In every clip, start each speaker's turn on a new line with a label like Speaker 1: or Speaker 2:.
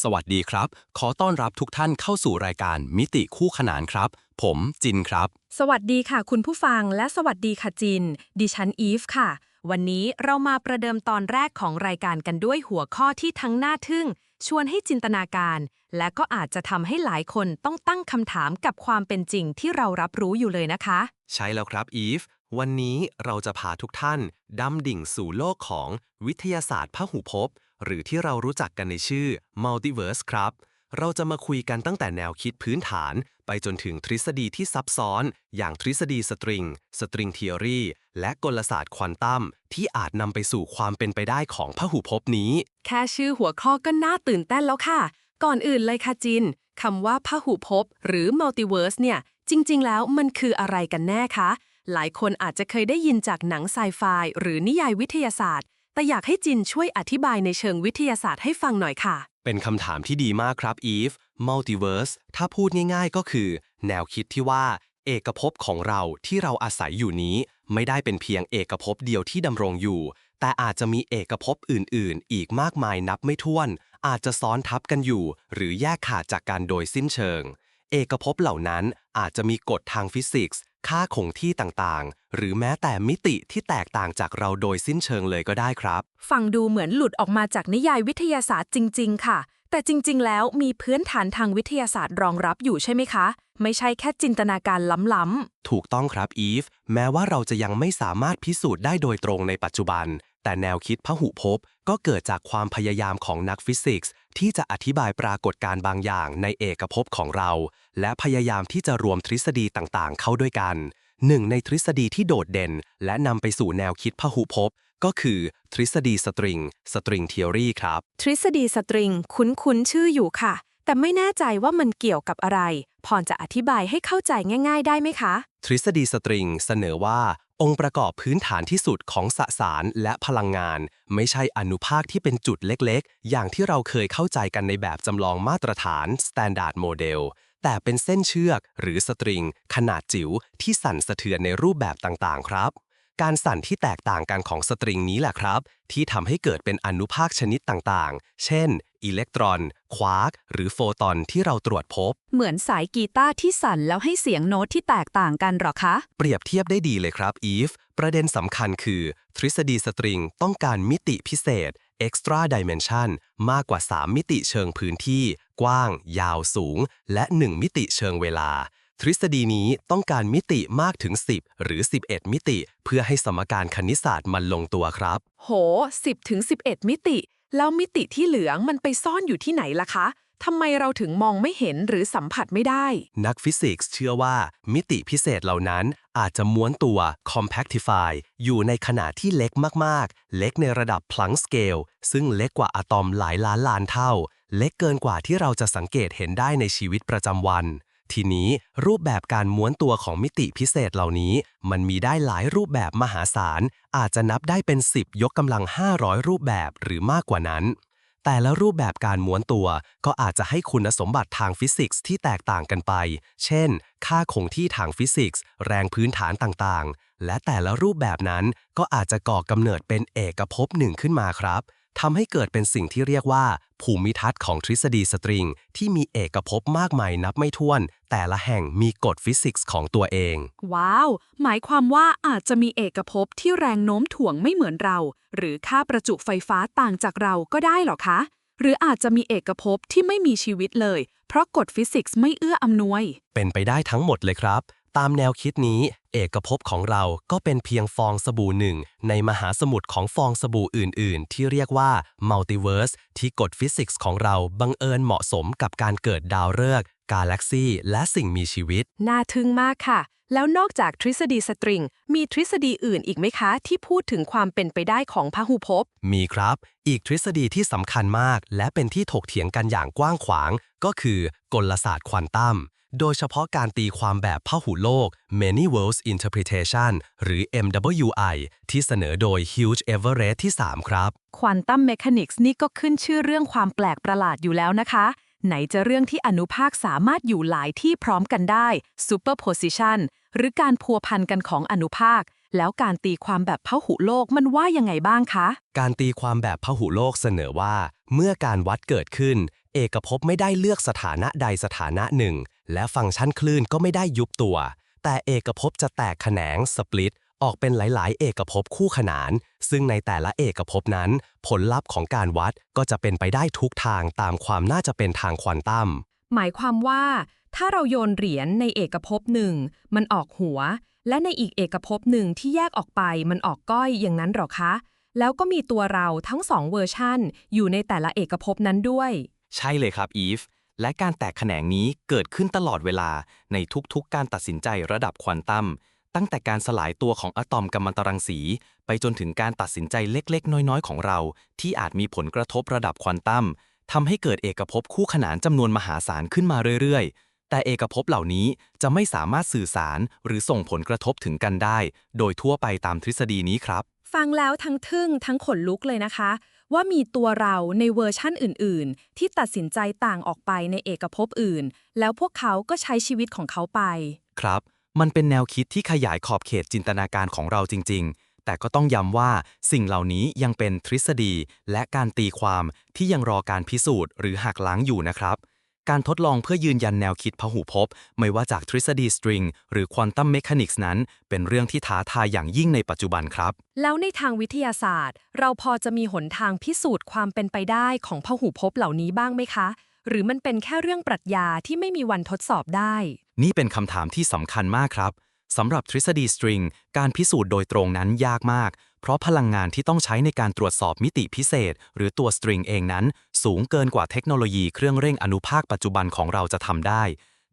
Speaker 1: สวัสดีครับ ขอต้อนรับทุกท่านเข้าสู่รายการมิติคู่ขนานครับ ผมจินครับ
Speaker 2: สวัสดีค่ะ คุณผู้ฟังและสวัสดีค่ะจิน ดิฉันอีฟค่ะ วันนี้เรามาประเดิมตอนแรกของรายการกันด้วยหัวข้อที่ทั้งน่าทึ่ง ชวนให้จินตนาการ และก็อาจจะทำให้หลายคนต้องตั้งคำถามกับความเป็นจริงที่เรารับรู้อยู่เลยนะคะ
Speaker 3: ใช่แล้วครับอีฟวันนี้เราจะพาทุกท่านดำดิ่งสู่โลกของวิทยาศาสตร์พหุภพ หรือที่เรารู้จักกันในชื่อ Multiverse ครับ เราจะมาคุยกันตั้งแต่แนวคิดพื้นฐาน ไปจนถึงทฤษฎีที่ซับซ้อน อย่างทฤษฎีสตริง สตริงเทอรีและกลศาสตร์ควอนตัมที่อาจนำไปสู่ความเป็นไปได้ของพหุภพนี้
Speaker 2: แค่ชื่อหัวข้อก็น่าตื่นเต้นแล้วค่ะ ก่อนอื่นเลยค่ะจินคำว่าพหุภพหรือ multiverse เนี่ย จริง ๆ แล้วมันคืออะไรกันแน่คะหลายคนอาจจะเคยได้ยินจากหนังไซไฟหรือนิยายวิทยาศาสตร์ แต่อยากให้จินช่วยอธิบายในเชิงวิทยาศาสตร์ให้ฟังหน่อยค่ะ
Speaker 3: เป็นคำถามที่ดีมากครับอีฟ Multiverse ถ้าพูดง่ายๆก็คือ แนวคิดที่ว่า เอกภพของเราที่เราอาศัยอยู่นี้ ไม่ได้เป็นเพียงเอกภพเดียวที่ดำรงอยู่ แต่อาจจะมีเอกภพอื่นๆ อีกมากมายนับไม่ถ้วน อาจจะซ้อนทับกันอยู่ หรือแยกขาดจากกันโดยสิ้นเชิง เอกภพเหล่านั้นอาจจะมีกฎทางฟิสิกส์ ค่าคงที่ต่างๆ หรือแม้แต่มิติที่แตกต่างจากเราโดยสิ้นเชิงเลยก็ได้ครับ
Speaker 2: ฟังดูเหมือนหลุดออกมาจากนิยายวิทยาศาสตร์จริง ๆ ค่ะ แต่จริง ๆ แล้วมีพื้นฐานทางวิทยาศาสตร์รองรับอยู่ใช่ไหมคะ ไม่ใช่แค่จินตนาการล้ำ
Speaker 3: ถูกต้องครับอีฟ แม้ว่าเราจะยังไม่สามารถพิสูจน์ได้โดยตรงในปัจจุบัน แต่แนวคิดพหุภพก็เกิดจากความพยายามของนักฟิสิกส์ ที่จะอธิบายปรากฏการณ์บางอย่างในเอกภพของเรา และพยายามที่จะรวมทฤษฎีต่างๆ เข้าด้วยกันหนึ่งในทฤษฎีที่โดดเด่น และนำไปสู่แนวคิดพหุภพก็คือทฤษฎีสตริงสตริงเทอรีครับ
Speaker 2: ๆทฤษฎีสตริงคุ้นๆชื่ออยู่ค่ะ แต่ไม่แน่ใจว่ามันเกี่ยวกับอะไร พรจะอธิบายให้เข้าใจง่าย ๆ ได้ไหมคะ
Speaker 3: ทฤษฎีสตริงเสนอว่า องค์ประกอบพื้นฐานที่สุดของสสารและพลังงาน ไม่ใช่อนุภาคที่เป็นจุดเล็กๆ อย่างที่เราเคยเข้าใจกันในแบบจำลองมาตรฐาน Standard Model แต่เป็นเส้นเชือกหรือสตริง ขนาดจิ๋วที่สั่นสะเทือนในรูปแบบต่างๆ ครับ การสั่นที่แตกต่างกันของสตริงนี้แหละครับ ที่ทำให้เกิดเป็นอนุภาคชนิดต่างๆ เช่น อิเล็กตรอน ควาร์ก หรือโฟตอนที่เราตรวจพบ
Speaker 2: เหมือนสายกีตาร์ที่สั่นแล้วให้เสียงโน้ตที่แตกต่างกันหรอคะ
Speaker 3: เปรียบเทียบได้ดีเลยครับอีฟ ประเด็นสำคัญคือ ทฤษฎีสตริงต้องการมิติพิเศษ extra dimension มากกว่า 3 มิติเชิงพื้นที่ กว้าง ยาวสูง และ 1 มิติเชิงเวลา ทฤษฎีนี้ต้องการมิติมากถึง 10 หรือ 11 มิติ เพื่อให้สมการคณิตศาสตร์มันลงตัวครับ
Speaker 2: โห 10ถึง11 มิติ แล้วมิติที่เหลืองมันไปซ่อนอยู่ที่ไหนล่ะคะทำไมเราถึงมองไม่เห็นหรือสัมผัสไม่ได้
Speaker 3: นักฟิสิกส์เชื่อว่ามิติพิเศษเหล่านั้นอาจจะม้วนตัว compactify อยู่ในขนาดที่เล็กมากๆ เล็กในระดับ Planck scale ซึ่งเล็กกว่าอะตอมหลายล้านล้านเท่า เล็กเกินกว่าที่เราจะสังเกตเห็นได้ในชีวิตประจำวัน ทีนี้รูปแบบการม้วนตัวของมิติพิเศษเหล่านี้ มันมีได้หลายรูปแบบมหาศาล อาจจะนับได้เป็น 10 ยกกำลัง 500 รูปแบบหรือมากกว่านั้น แต่ละรูปแบบการม้วนตัวก็อาจจะให้คุณสมบัติทางฟิสิกส์ที่แตกต่างกันไป เช่น ค่าคงที่ทางฟิสิกส์ แรงพื้นฐานต่างๆ และแต่ละรูปแบบนั้นก็อาจจะก่อกำเนิดเป็นเอกภพหนึ่งขึ้นมาครับ ทำให้เกิดเป็นสิ่งที่เรียกว่า ภูมิทัศน์ของทฤษฎีสตริง ที่มีเอกภพมากมายนับไม่ถ้วน แต่ละแห่งมีกฎฟิสิกส์ของตัวเอง
Speaker 2: ว้าว หมายความว่าอาจจะมีเอกภพที่แรงโน้มถ่วงไม่เหมือนเรา หรือค่าประจุไฟฟ้าต่างจากเราก็ได้เหรอคะ หรืออาจจะมีเอกภพที่ไม่มีชีวิตเลย เพราะกฎฟิสิกส์ไม่เอื้ออำนวย
Speaker 3: เป็นไปได้ทั้งหมดเลยครับ ตามแนวคิดนี้ เอกภพของเราก็เป็นเพียงฟองสบู่หนึ่ง ในมหาสมุทรของฟองสบู่อื่น ๆ ที่เรียกว่า Multiverse ที่กฎฟิสิกส์ของเราบังเอิญเหมาะสมกับการเกิดดาวฤกษ์กาแล็กซีและสิ่งมีชีวิต
Speaker 2: น่าทึ่งมากค่ะ แล้วนอกจากทฤษฎีสตริง มีทฤษฎีอื่นอีกไหมคะ ที่พูดถึงความเป็นไปได้ของพหุภพ
Speaker 3: มีครับ อีกทฤษฎีที่สำคัญมาก และเป็นที่ถกเถียงกันอย่างกว้างขวาง ก็คือกลศาสตร์ควอนตัม โดยเฉพาะการตีความแบบพหุโลก Many Worlds Interpretation หรือ MWI ที่เสนอโดย Hugh Everett ที่ 3 ครับ
Speaker 2: ควอนตัมเมคานิกส์นี่ก็ขึ้นชื่อเรื่องความแปลกประหลาดอยู่แล้วนะคะ ไหนจะเรื่องที่อนุภาคสามารถอยู่หลายที่พร้อมกันได้ superposition หรือการพัวพันกันของอนุภาคแล้วการตีความแบบพหุโลกมันว่ายังไงบ้างคะ
Speaker 3: การตีความแบบพหุโลกเสนอว่า เมื่อการวัดเกิดขึ้น
Speaker 4: เอกภพไม่ได้เลือกสถานะใดสถานะหนึ่ง และฟังก์ชันคลื่นก็ไม่ได้ยุบตัว แต่เอกภพจะแตกแขนงสปลิต ออกเป็นหลาย ๆ เอกภพคู่ขนาน ซึ่งในแต่ละเอกภพนั้น ผลลัพธ์ของการวัดก็จะเป็นไปได้ทุกทางตามความน่าจะเป็นทางควอนตัม
Speaker 2: หมายความว่า ถ้าเราโยนเหรียญในเอกภพหนึ่งมันออกหัว และในอีกเอกภพหนึ่งที่แยกออกไปมันออกก้อยอย่างนั้นหรอคะ แล้วก็มีตัวเราทั้งสองเวอร์ชันอยู่ในแต่ละเอกภพนั้นด้วย
Speaker 3: ใช่เลยครับอีฟ และการแตกแขนงนี้เกิดขึ้นตลอดเวลาในทุกๆ การตัดสินใจระดับควอนตัม ตั้งแต่การสลายตัวของอะตอมกัมมันตรังสี ไปจนถึงการตัดสินใจเล็ก ๆ น้อย ๆ ของเรา ที่อาจมีผลกระทบระดับควอนตัมทำให้เกิดเอกภพคู่ขนานจำนวนมหาศาลขึ้นมาเรื่อย ๆ แต่เอกภพเหล่านี้จะไม่สามารถสื่อสารหรือส่งผลกระทบถึงกันได้ โดยทั่วไปตามทฤษฎีนี้ครับ
Speaker 2: ฟังแล้วทั้งทึ่งทั้งขนลุกเลยนะคะ ว่ามีตัวเราในเวอร์ชั่นอื่น ๆ ที่ตัดสินใจต่างออกไปในเอกภพอื่น แล้วพวกเขาก็ใช้ชีวิตของเขาไป
Speaker 3: ครับ มันเป็นแนวคิดที่ขยายขอบเขตจินตนาการของเราจริง ๆ แต่ก็ต้องย้ำว่าสิ่งเหล่านี้ยังเป็นทฤษฎีและการตีความที่ยังรอการพิสูจน์หรือหักล้างอยู่นะครับ การทดลองเพื่อยืนยันแนวคิดพหุภพไม่ว่าจากทฤษฎีสตริงหรือควอนตัมเมคานิกส์นั้น เป็นเรื่องที่ท้าทายอย่างยิ่งในปัจจุบันครับ
Speaker 2: แล้วในทางวิทยาศาสตร์ เราพอจะมีหนทางพิสูจน์ความเป็นไปได้ของพหุภพเหล่านี้บ้างไหมคะ หรือมันเป็นแค่เรื่องปรัชญาที่ไม่มีวันทดสอบได้
Speaker 3: นี่เป็นคำถามที่สำคัญมากครับสำหรับทฤษฎีสตริงการพิสูจน์โดยตรงนั้นยากมาก เพราะพลังงานที่ต้องใช้ในการตรวจสอบมิติพิเศษ หรือตัวสตริงเองนั้น สูงเกินกว่าเทคโนโลยีเครื่องเร่งอนุภาคปัจจุบันของเราจะทำได้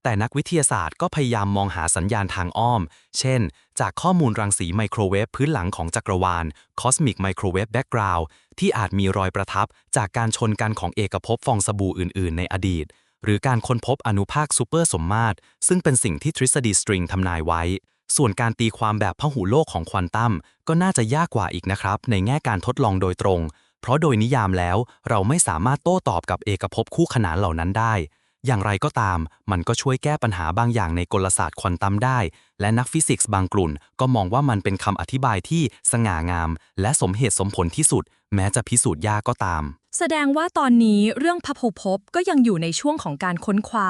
Speaker 3: แต่นักวิทยาศาสตร์ก็พยายามมองหาสัญญาณทางอ้อม เช่น จากข้อมูลรังสีไมโครเวฟพื้นหลังของจักรวาล Cosmic Microwave Background ที่อาจมีรอยประทับ จากการชนกันของเอกภพฟองสบู่อื่น ๆ ในอดีตหรือการค้นพบอนุภาคซูเปอร์สมมาตรซึ่งเป็นสิ่งที่ทฤษฎีสตริงทำนายไว้ ส่วนการตีความแบบพหูโลกของควอนตัมก็น่าจะยากกว่าอีกนะครับ ในแง่การทดลองโดยตรง เพราะโดยนิยามแล้วเราไม่สามารถโต้ตอบกับเอกภพคู่ขนานเหล่านั้นได้ อย่างไรก็ตาม มันก็ช่วยแก้ปัญหาบางอย่างในกลศาสตร์ควอนตัมได้ และนักฟิสิกส์บางกลุ่มก็มองว่ามันเป็นคำอธิบายที่สง่างาม และสมเหตุสมผลที่สุด แม้จะพิสูจน์ยากก็ตาม
Speaker 2: แสดงว่าตอนนี้เรื่องพหุภพก็ยังอยู่ในช่วงของการค้นคว้า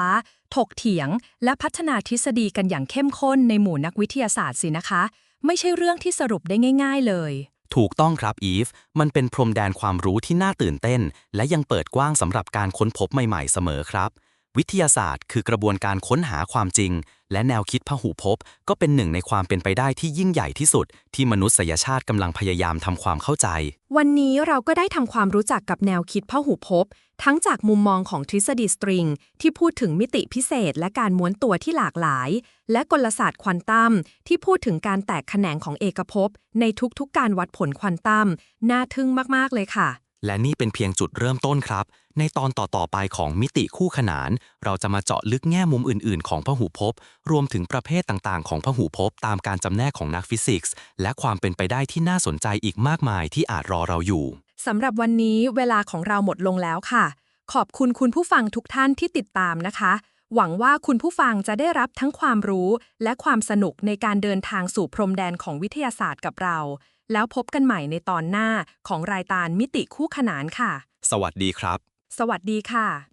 Speaker 2: ถกเถียง และพัฒนาทฤษฎีกันอย่างเข้มข้นในหมู่นักวิทยาศาสตร์สินะคะ ไม่ใช่เรื่องที่สรุปได้ง่าย ๆ เลย
Speaker 3: ถูกต้องครับอีฟ มันเป็นพรมแดนความรู้ที่น่าตื่นเต้น และยังเปิดกว้างสำหรับการค้นพบใหม่ๆเสมอครับ วิทยาศาสตร์คือกระบวนการค้นหาความจริง และแนวคิดพหุภพก็เป็นหนึ่งในความเป็นไปได้ที่ยิ่งใหญ่ที่สุด ที่มนุษยชาติกำลังพยายามทำความเข้าใจ
Speaker 2: วันนี้เราก็ได้ทำความรู้จักกับแนวคิดพหุภพทั้งจากมุมมองของทฤษฎีสตริง ที่พูดถึงมิติพิเศษ และการม้วนตัวที่หลากหลาย และกลศาสตร์ควอนตัมที่พูดถึงการแตกแขนงของเอกภพในทุกๆการวัดผลควอนตัมน่าทึ่งมากๆเลยค่ะ
Speaker 3: และนี่เป็นเพียงจุดเริ่มต้นครับ ในตอนต่อ ๆ ไปของมิติคู่ขนาน เราจะมาเจาะลึกแง่มุมอื่น ๆ ของพหุภพ รวมถึงประเภทต่างๆ ของพหุภพตามการจำแนกของนักฟิสิกส์ และความเป็นไปได้ที่น่าสนใจอีกมากมายที่อาจรอเราอยู่
Speaker 2: สำหรับวันนี้เวลาของเราหมดลงแล้วค่ะ ขอบคุณคุณผู้ฟังทุกท่านที่ติดตามนะคะ หวังว่าคุณผู้ฟังจะได้รับทั้งความรู้ และความสนุกในการเดินทางสู่พรมแดนของวิทยาศาสตร์กับเรา แล้วพบกันใหม่ในตอนหน้าของรายการมิติคู่ขนานค่ะ
Speaker 3: สวัสดีครับ
Speaker 2: สวัสดีค่ะ